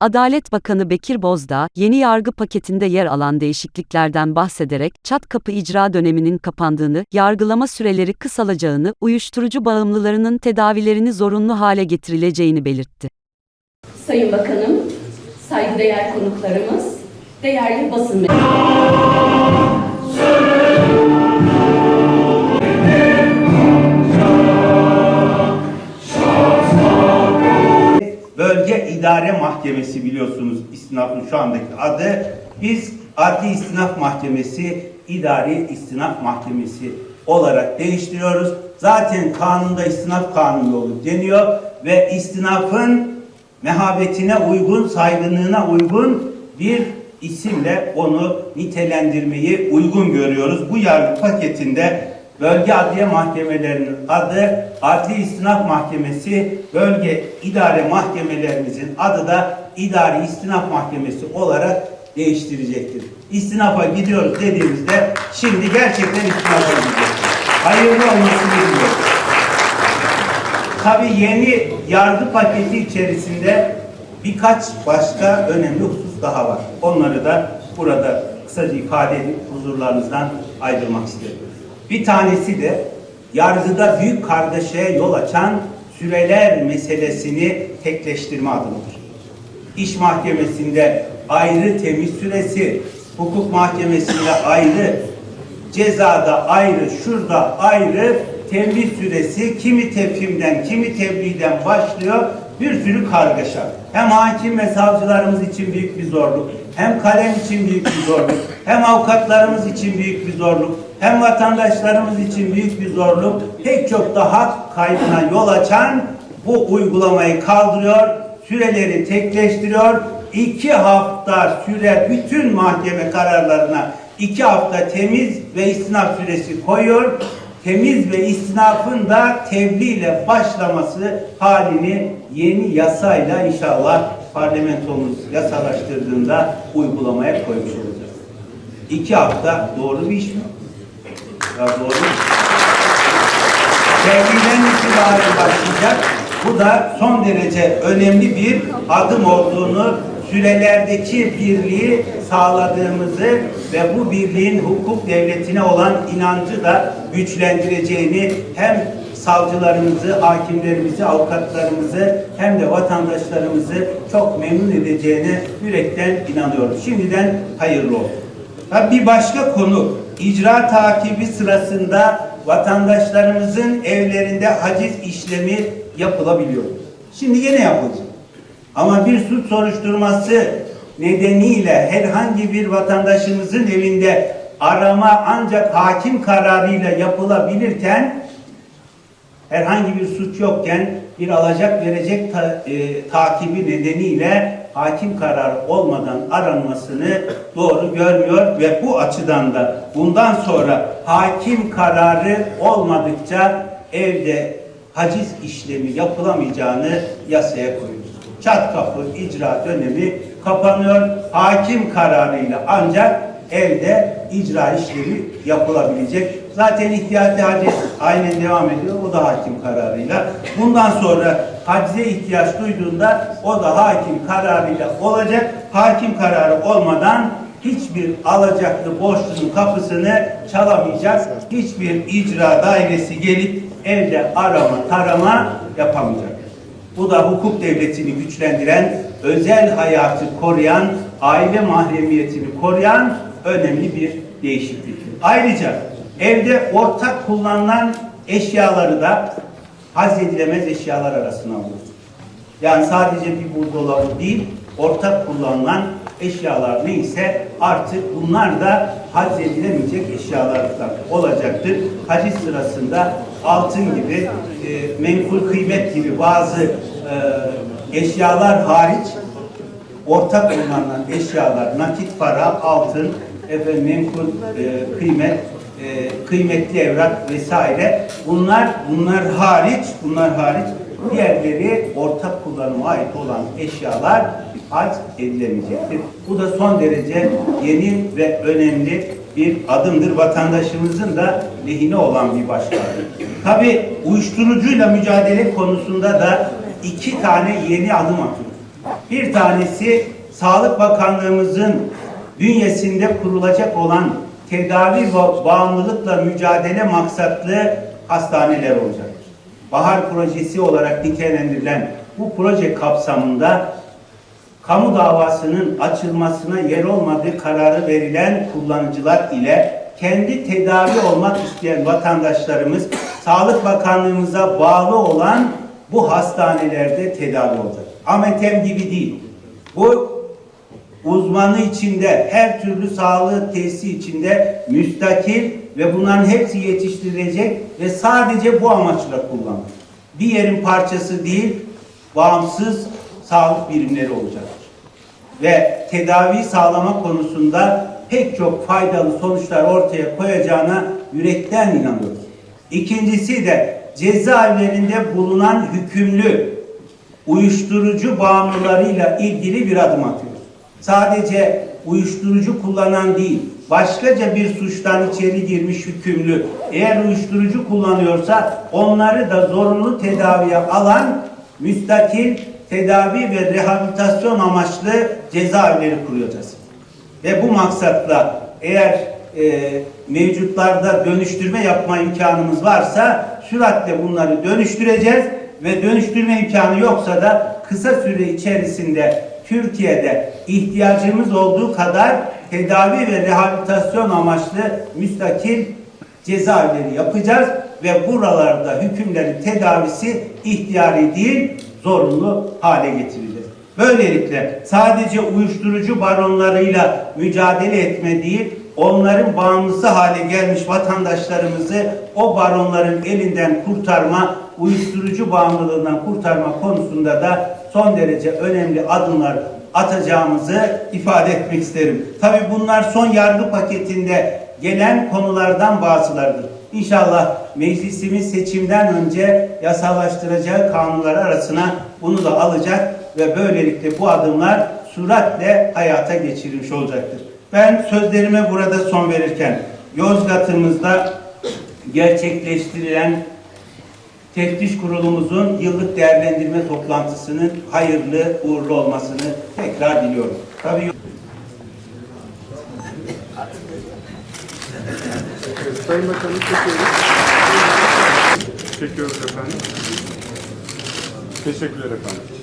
Adalet Bakanı Bekir Bozdağ, yeni yargı paketinde yer alan değişikliklerden bahsederek, çat kapı icra döneminin kapandığını, yargılama süreleri kısalacağını, uyuşturucu bağımlılarının tedavilerini zorunlu hale getirileceğini belirtti. Sayın Bakanım, saygıdeğer konuklarımız, değerli basın Bölge İdare Mahkemesi biliyorsunuz istinafın şu andaki adı. Biz Adli İstinaf Mahkemesi, İdari İstinaf Mahkemesi olarak değiştiriyoruz. Zaten kanunda istinaf kanunu yolu deniyor ve istinafın mehabetine uygun, saygınlığına uygun bir isimle onu nitelendirmeyi uygun görüyoruz. Bu yargı paketinde Bölge Adliye Mahkemelerinin adı Adli İstinaf Mahkemesi, Bölge İdare Mahkemelerimizin adı da İdari İstinaf Mahkemesi olarak değiştirecektir. İstinafa gidiyoruz dediğimizde şimdi gerçekten istinafa gideceğiz. Hayırlı olmasını diliyoruz. Tabii yeni yargı paketi içerisinde birkaç başka önemli husus daha var. Onları da burada kısaca ifade edip huzurlarınızdan ayrılmak isterim. Bir tanesi de yargıda büyük kargaşaya yol açan süreler meselesini tekleştirme adımıdır. İş mahkemesinde ayrı temiz süresi, hukuk mahkemesinde ayrı, cezada ayrı, şurada ayrı tembih süresi kimi tefhimden, kimi tebliğden başlıyor bir sürü kargaşa. Hem hakim ve savcılarımız için büyük bir zorluk, hem kalem için büyük bir zorluk, hem avukatlarımız için büyük bir zorluk, hem vatandaşlarımız için büyük bir zorluk, pek çok da hak kaybına yol açan bu uygulamayı kaldırıyor, süreleri tekleştiriyor, iki hafta süre bütün mahkeme kararlarına iki hafta temiz ve istinaf süresi koyuyor. Temiz ve istinafın da tebliğ ile başlaması halini yeni yasayla inşallah parlamentomuz yasalaştırdığında uygulamaya koymuş olacağız. İki hafta doğru bir iş mi? Mu? Tebliğden itibaren başlayacak. Bu da son derece önemli bir adım olduğunu, sürelerdeki birliği sağladığımızı ve bu birliğin hukuk devletine olan inancı da güçlendireceğini hem savcılarımızı, hakimlerimizi, avukatlarımızı hem de vatandaşlarımızı çok memnun edeceğine yürekten inanıyoruz. Şimdiden hayırlı olsun. Bir başka konu icra takibi sırasında vatandaşlarımızın evlerinde haciz işlemi yapılabiliyor. Şimdi yine yapılacak. Ama bir suç soruşturması nedeniyle herhangi bir vatandaşımızın evinde arama ancak hakim kararıyla yapılabilirken herhangi bir suç yokken bir alacak verecek ta- e, takibi nedeniyle hakim kararı olmadan aranmasını doğru görmüyor ve bu açıdan da bundan sonra hakim kararı olmadıkça evde haciz işlemi yapılamayacağını yasaya koyuyoruz. Çat kapı icra dönemi kapanıyor. Hakim kararıyla ancak evde icra işlemi yapılabilecek. Zaten ihtiyati haciz aynen devam ediyor. O da hakim kararıyla. Bundan sonra hacize ihtiyaç duyduğunda o da hakim kararıyla olacak. Hakim kararı olmadan hiçbir alacaklı borçlunun kapısını çalamayacak. Hiçbir icra dairesi gelip evde arama tarama yapamayacak. Bu da hukuk devletini güçlendiren, özel hayatı koruyan, aile mahremiyetini koruyan önemli bir değişiklik. Ayrıca evde ortak kullanılan eşyaları da hazredilemez eşyalar arasına alıyoruz. Yani sadece bir buzdolabı değil, ortak kullanılan eşyalar neyse artık bunlar da haczedilemeyecek eşyalardan olacaktır. Haciz sırasında altın gibi, e, menkul kıymet gibi bazı e, eşyalar hariç ortak kullanılan eşyalar, nakit para, altın, efendim, menkul e, kıymet, e, kıymetli evrak vesaire bunlar bunlar hariç bunlar hariç diğerleri ortak kullanıma ait olan eşyalar hac edilemeyecektir. Bu da son derece yeni ve önemli bir adımdır. Vatandaşımızın da lehine olan bir başlık. Tabi uyuşturucuyla mücadele konusunda da iki tane yeni adım atıldı. Bir tanesi Sağlık Bakanlığımızın bünyesinde kurulacak olan tedavi ve bağımlılıkla mücadele maksatlı hastaneler olacaktır. Bahar projesi olarak nitelendirilen bu proje kapsamında kamu davasının açılmasına yer olmadığı kararı verilen kullanıcılar ile kendi tedavi olmak isteyen vatandaşlarımız Sağlık Bakanlığımıza bağlı olan bu hastanelerde tedavi olacak. Ametem gibi değil. Bu uzmanı içinde, her türlü sağlık tesisi içinde müstakil ve bunların hepsi yetiştirilecek ve sadece bu amaçla kullanılır. Bir yerin parçası değil, bağımsız sağlık birimleri olacaktır. Ve tedavi sağlama konusunda pek çok faydalı sonuçlar ortaya koyacağına yürekten inanıyoruz. İkincisi de cezaevlerinde bulunan hükümlü uyuşturucu bağımlılarıyla ilgili bir adım atıyoruz. Sadece uyuşturucu kullanan değil, başkaca bir suçtan içeri girmiş hükümlü, eğer uyuşturucu kullanıyorsa onları da zorunlu tedaviye alan müstakil tedavi ve rehabilitasyon amaçlı cezaevleri kuracağız. Ve bu maksatla eğer e, mevcutlarda dönüştürme yapma imkanımız varsa süratle bunları dönüştüreceğiz ve dönüştürme imkanı yoksa da kısa süre içerisinde Türkiye'de ihtiyacımız olduğu kadar tedavi ve rehabilitasyon amaçlı müstakil cezaevleri yapacağız ve buralarda hükümlerin tedavisi ihtiyari değil zorunlu hale getirilir. Böylelikle sadece uyuşturucu baronlarıyla mücadele etme değil, onların bağımlısı hale gelmiş vatandaşlarımızı o baronların elinden kurtarma, uyuşturucu bağımlılığından kurtarma konusunda da son derece önemli adımlar atacağımızı ifade etmek isterim. Tabii bunlar son yargı paketinde gelen konulardan bazılarıdır. İnşallah meclisimiz seçimden önce yasallaştıracağı kanunlar arasına bunu da alacak ve böylelikle bu adımlar süratle hayata geçirilmiş olacaktır. Ben sözlerime burada son verirken Yozgat'ımızda gerçekleştirilen teftiş kurulumuzun yıllık değerlendirme toplantısının hayırlı uğurlu olmasını tekrar diliyorum. Tabii Sayın Bakanım çekiyoruz. Çekiyoruz efendim. Teşekkürler efendim.